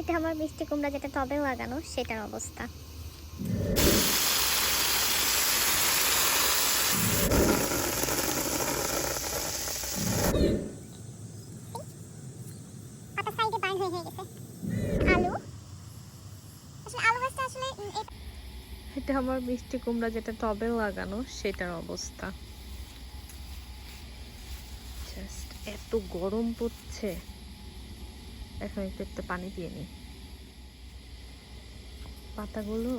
এটা আমার মিষ্টি কুমড়া যেটা টবে লাগানো সেটার অবস্থা। পাতা সাইডে বাইন গেছে। আলু? আসলে আলু গাছটা আসলে উম, এই এটা আমার মিষ্টি কুমড়া যেটা টবে লাগানো সেটার অবস্থা। এত গরম পড়ছে। এখন একটু একটু পানি দিয়ে নিই। পাতাগুলো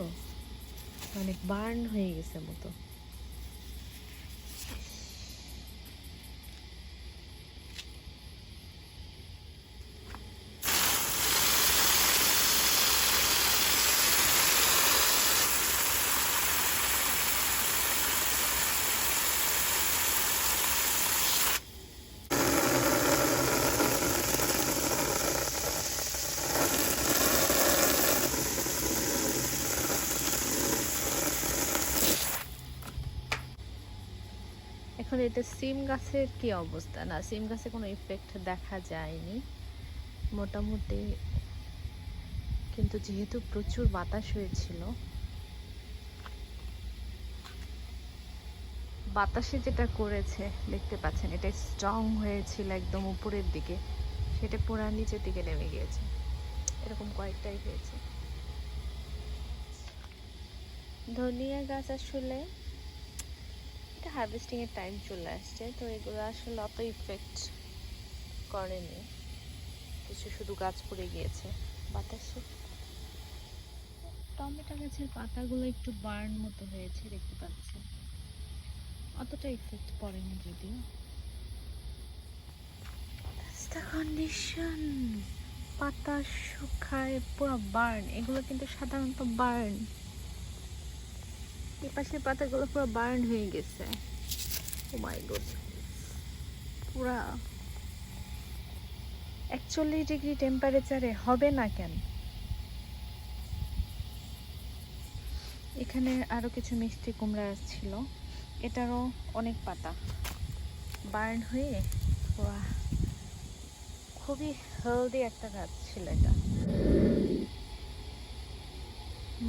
অনেক বার্ন হয়ে গেছে মতো। এখন এটা সিম গাছের কি অবস্থা? না, সিম গাছে কোনো ইফেক্ট দেখা যায়নি মোটামুটি। কিন্তু যেহেতু প্রচুর বাতাস হয়েছিল, বাতাসে যেটা করেছে, দেখতে পাচ্ছেন, এটা স্ট্রং হয়েছিল একদম উপরের দিকে। সেটা পুরা নিচের দিকে নেমে গিয়েছে। এরকম কয়েকটাই হয়েছে। ধনিয়া গাছ আসলে এটা হারভেস্টিং এর টাইম চলে আসছে তো এগুলো আসলে অত ইফেক্ট করেনি। কিছু শুধু গাছ পড়ে গিয়েছে বাতাসে। টমেটো গাছের পাতাগুলো একটু বার্ন মতো হয়েছে দেখতে পাচ্ছেন অতটা ইফেক্ট পড়েনি যদিও। কন্ডিশন পাতা শুকায় পুরো বার্ন এগুলো কিন্তু সাধারণত বার্ন এই পাশের পাতাগুলো পুরো বার্ন হয়ে গেছে। ও মাই গড পুরা একচল্লিশ ডিগ্রি টেম্পারেচারে হবে না কেন? এখানে আরও কিছু মিষ্টি কুমড়া ছিল এটারও অনেক পাতা। বার্ন হয়ে খুবই হেলদি একটা গাছ ছিল এটা।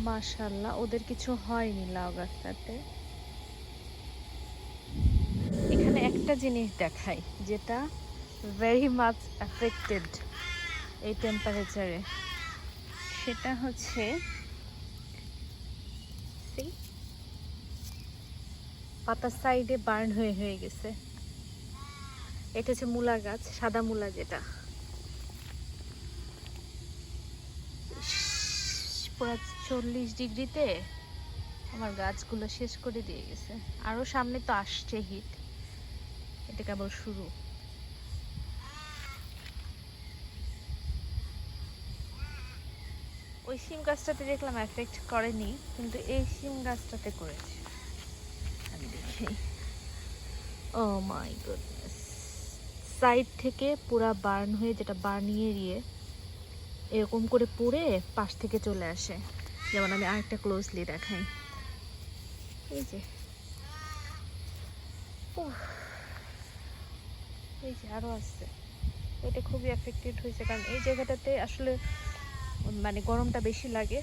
মাশাল্লাহ ওদের কিছু হয়নি লাউ গাছটাতে এখানে একটা জিনিস দেখাই, যেটা ভেরি মাচ অ্যাফেক্টেড এই টেম্পারেচারে সেটা হচ্ছে? পাতার সাইডে বার্ন হয়ে হয়ে গেছে। এটা হচ্ছে মূলা গাছ, সাদা মূলা যেটা। পুরো চল্লিশ ডিগ্রিতে আমার গাছগুলো শেষ করে দিয়ে গেছে। আরও সামনে তো আসছে হিট এটা কেবল শুরু। ওই সিম গাছটাতে দেখলাম এফেক্ট করেনি, কিন্তু এই সিম গাছটাতে করেছে। আমি দেখি। ও মাই গুডনেস সাইড থেকে পুরা বার্ন হয়ে যেটা বার্নিং এরিয়ে এরকম করে পরে পাশ থেকে চলে আসে। যেমন আমি আরেকটা ক্লোজলি দেখাই। এই যে। এই যে আরও আসছে এটা খুবই এফেক্টেড হয়েছে। কারণ এই জায়গাটাতে আসলে মানে গরমটা বেশি লাগে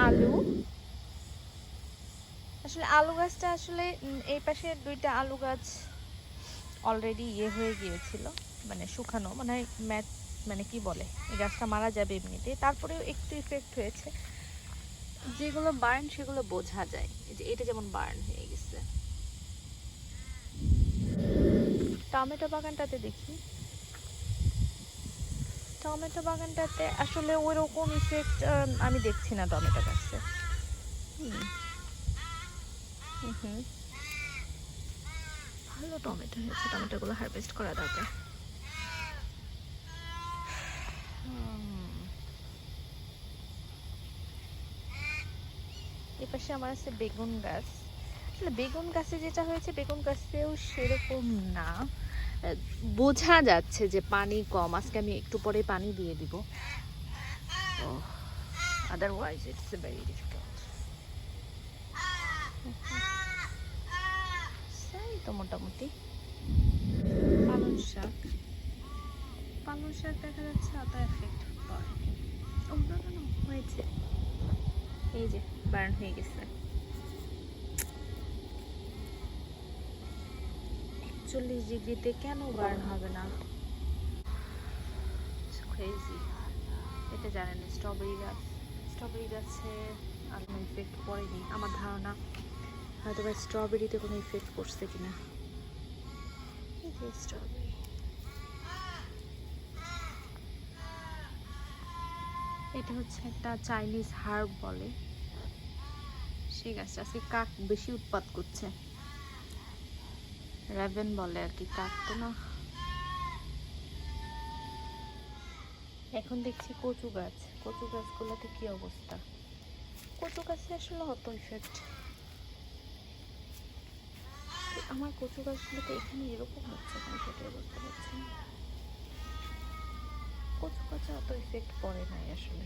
আলু আসলে আলু গাছটা আসলে এই পাশে দুইটা আলু গাছ অলরেডি ইয়ে হয়ে গিয়েছিল মানে শুকানো মানে ম্যাট মানে কি বলে এই গাছটা মারা যাবে এমনিতে তারপরেও একটু ইফেক্ট হয়েছে। যেগুলো বার্ন সেগুলো বোঝা যায়। এই যে এটা যেমন বার্ন হয়ে গেছে। টমেটো বাগানটাতে দেখি। টমেটো বাগানটাতে আসলে ওইরকম ইফেক্ট আমি দেখছি না টমেটো গাছে। হুম। ভালো টমেটো হয়েছে। টমেটোগুলো হারভেস্ট করা দরকার। এপাশে আমার আছে বেগুন গাছ। আসলে বেগুন গাছে যেটা হয়েছে, বেগুন গাছেও সেরকম না। বোঝা যাচ্ছে যে পানি কম। আজকে আমি একটু পরে পানি দিয়ে দিব। আদারওয়াইজ ইটস ভেরি ডিফিকাল্ট তো মোটামুটি। পালং শাক। পালং শাক দেখা যাচ্ছে অত এফেক্ট পড়ে ও না না না, হয়েছে। এই যে বার্ন হয়ে গেছে। একচল্লিশ ডিগ্রিতে কেন বার্ন হবে না? ক্রেজি এটা জানেন স্ট্রবেরি গাছ। স্ট্রবেরি গাছে আর কোনো ইফেক্ট পড়েনি। আমার ধারণা হয়তো বা স্ট্রবেরিতে কোনো ইফেক্ট করছে কিনা। স্ট্রবেরি এটা হচ্ছে একটা চাইনিজ হার্ব বলে। সেই গাছটা আজকে কাক বেশি উৎপাত করছে। র্যাভেন বলে আর কি কাক তো না। এখন দেখছি কচু গাছ। কচু গাছগুলোতে কি অবস্থা? কচু গাছে আসলে অত ইফেক্ট আমার কচু গাছগুলোতে এখানে এরকম হচ্ছে আমি সেটাই বলতে পারছি কচু গাছে অত ইফেক্ট পড়ে নাই আসলে।